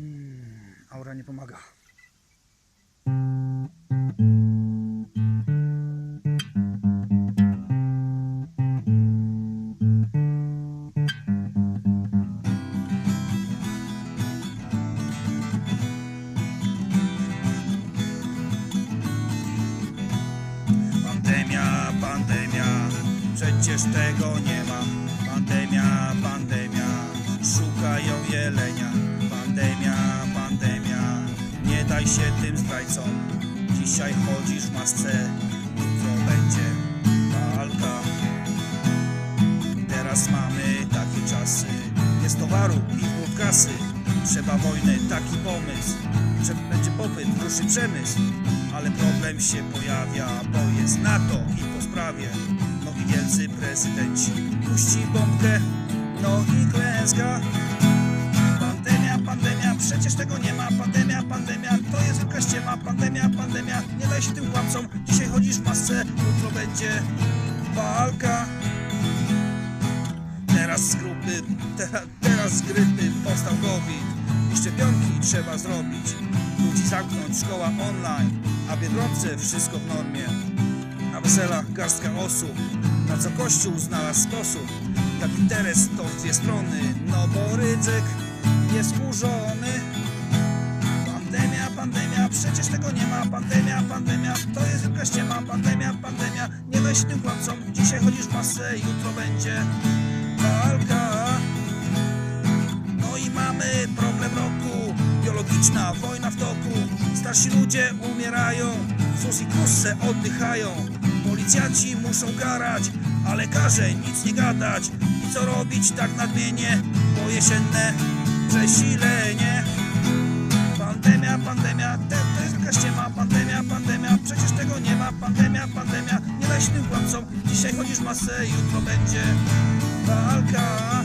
Mm, aura nie pomaga. Pandemia, pandemia, przecież tego nie ma. Pandemia, pandemia, szukają jelenia. Daj się tym zdrajcom. Dzisiaj chodzisz w masce, jutro będzie walka. Teraz mamy takie czasy, jest towaru i wód kasy. Trzeba wojny, taki pomysł, że będzie popyt, ruszy przemysł. Ale problem się pojawia, bo jest NATO i po sprawie. No i wielcy prezydenci puści bombkę, no i klęska. Pandemia, pandemia, przecież tego nie ma. Wielka ściema. Pandemia, pandemia, nie daj się tym kłamcom. Dzisiaj chodzisz w masce, jutro będzie walka. Teraz z grupy, teraz, teraz z grypy powstał COVID i szczepionki trzeba zrobić. Ludzi zamknąć, szkoła online, a w Biedronce wszystko w normie. Na weselach garstka osób, na co Kościół znalazł sposób. Jak interes to w dwie strony, no bo ryzyk jest kurzony. Pandemia, pandemia, to jest wielka ściema. Pandemia, pandemia, nie daj się tym kłamcom. Dzisiaj chodzisz w masę, jutro będzie walka. No i mamy problem roku, biologiczna wojna w toku. Starsi ludzie umierają, sus i krusse oddychają. Policjanci muszą karać, a lekarze nic nie gadać. I co robić tak nadmienię, bo jesienne przesilenie. Pandemia, pandemia, Pandemia, pandemia, nie daj się tym kłamcom. Dzisiaj chodzisz masę, jutro będzie walka